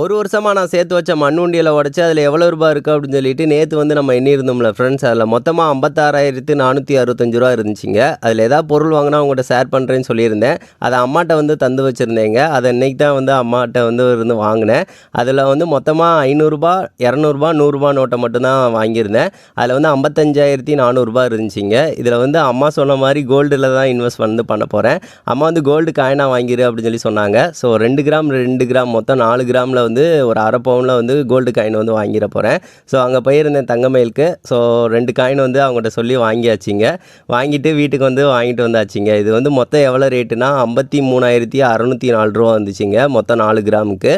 ஒரு வருஷமாக நான் சேர்த்து வச்ச மண்ணுண்டியில் உடச்சி அதில் எவ்வளோ ரூபா இருக்குது அப்படின்னு சொல்லிட்டு நேற்று வந்து நம்ம எண்ணியிருந்தோம்ல ஃப்ரெண்ட்ஸ் அதில் மொத்தமாக ஐம்பத்தாறாயிரத்து நானூற்றி அறுபத்தஞ்சு ரூபா இருந்துச்சுங்க. அதில் ஏதாவது பொருள் வாங்கினா உங்கள்கிட்ட ஷேர் பண்ணுறேன்னு சொல்லியிருந்தேன். அதை அம்மாட்ட வந்து தந்து வச்சுருந்தேங்க. அதை இன்னைக்கு தான் வந்து அம்மாட்ட வந்து இருந்து வாங்கினேன். அதில் வந்து மொத்தமாக ஐநூறுரூபா இரநூறுபா நூறுரூபா நோட்டை மட்டும்தான் வாங்கியிருந்தேன். அதில் வந்து ஐம்பத்தஞ்சாயிரத்தி நானூறுரூபா இருந்துச்சுங்க. இதில் வந்து அம்மா சொன்ன மாதிரி கோல்டில் தான் இன்வெஸ்ட் வந்து பண்ண போகிறேன் அம்மா வந்து கோல்டு காயினாக வாங்கிரு அப்படின்னு சொல்லி சொன்னாங்க. ஸோ ரெண்டு கிராம் ரெண்டு கிராம் மொத்தம் நாலு கிராமில் வந்து ஒரு அரை பவுனில் வந்து கோல்டு காயின் வந்து வாங்கிட போகிறேன் ஸோ அங்கே போயிருந்தேன் தங்கமயிலுக்கு. ஸோ ரெண்டு காயின் வந்து அவங்ககிட்ட சொல்லி வாங்கியாச்சுங்க. வாங்கிட்டு வீட்டுக்கு வந்து வாங்கிட்டு வந்தாச்சுங்க. இது வந்து மொத்தம் எவ்வளோ ரேட்டுனா ஐம்பத்தி மூணாயிரத்தி அறநூற்றி நாலு ரூபா வந்துச்சுங்க மொத்தம் நாலு கிராமுக்கு.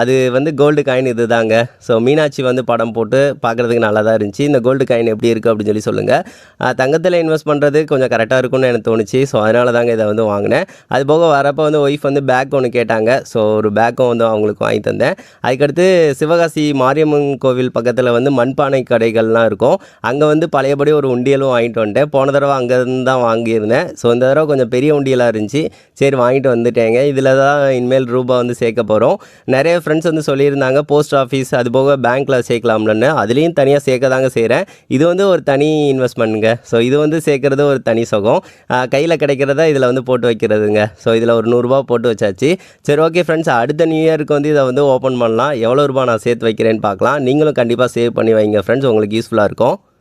அது வந்து கோல்டு காயின் இது தாங்க ஸோ மீனாட்சி வந்து படம் போட்டு பார்க்குறதுக்கு நல்லா தான் இருந்துச்சு. இந்த கோல்டு காயின் எப்படி இருக்குது அப்படின்னு சொல்லி சொல்லுங்கள் தங்கத்தில் இன்வெஸ்ட் பண்ணுறது கொஞ்சம் கரெக்டாக இருக்கும்னு எனக்கு தோணுச்சு. ஸோ அதனால தாங்க இதை வந்து வாங்கினேன். அது போக வரப்போ வந்து ஒய்ஃப் வந்து பேக் ஒன்று கேட்டாங்க. ஸோ ஒரு பேக்கும் வந்து அவங்களுக்கு வாங்கி தந்தேன். அதுக்கடுத்து சிவகாசி மாரியம்மன் கோவில் பக்கத்தில் வந்து மண்பானை கடைகள்லாம் இருக்கும். அங்கே வந்து பழையபடி ஒரு உண்டியலும் வாங்கிட்டு வந்துட்டேன். போன தடவை அங்கேருந்து தான் வாங்கியிருந்தேன். ஸோ இந்த தடவை கொஞ்சம் பெரிய உண்டியலாக இருந்துச்சு. சரி வாங்கிட்டு வந்துட்டேங்க. இதில் தான் இனிமேல் ரூபா வந்து சேர்க்க போகிறோம் நிறைய ஃப்ரெண்ட்ஸ் வந்து சொல்லியிருந்தாங்க போஸ்ட் ஆஃபீஸ் அது போக பேங்க்கில் சேர்க்கலாம்லன்னு. அதுலேயும் தனியாக சேர்க்க தாங்க செய்கிறேன் இது வந்து ஒரு தனி இன்வெஸ்ட்மெண்ட்டுங்க ஸோ இது வந்து சேர்க்குறது ஒரு தனி சுகம். கையில் கிடைக்கிறத இதில் வந்து போட்டு வைக்கிறதுங்க. ஸோ இதில் ஒரு நூறுரூவா போட்டு வச்சாச்சு. சரி ஓகே ஃப்ரெண்ட்ஸ் அடுத்த நியூ இயருக்கு வந்து இதை வந்து ஓப்பன் பண்ணலாம். எவ்வளோ ரூபா நான் சேர்த்து வைக்கிறேன்னு பார்க்கலாம். நீங்களும் கண்டிப்பாக சேவ் பண்ணி வைங்க ஃப்ரெண்ட்ஸ் உங்களுக்கு யூஸ்ஃபுல்லாக இருக்கும்.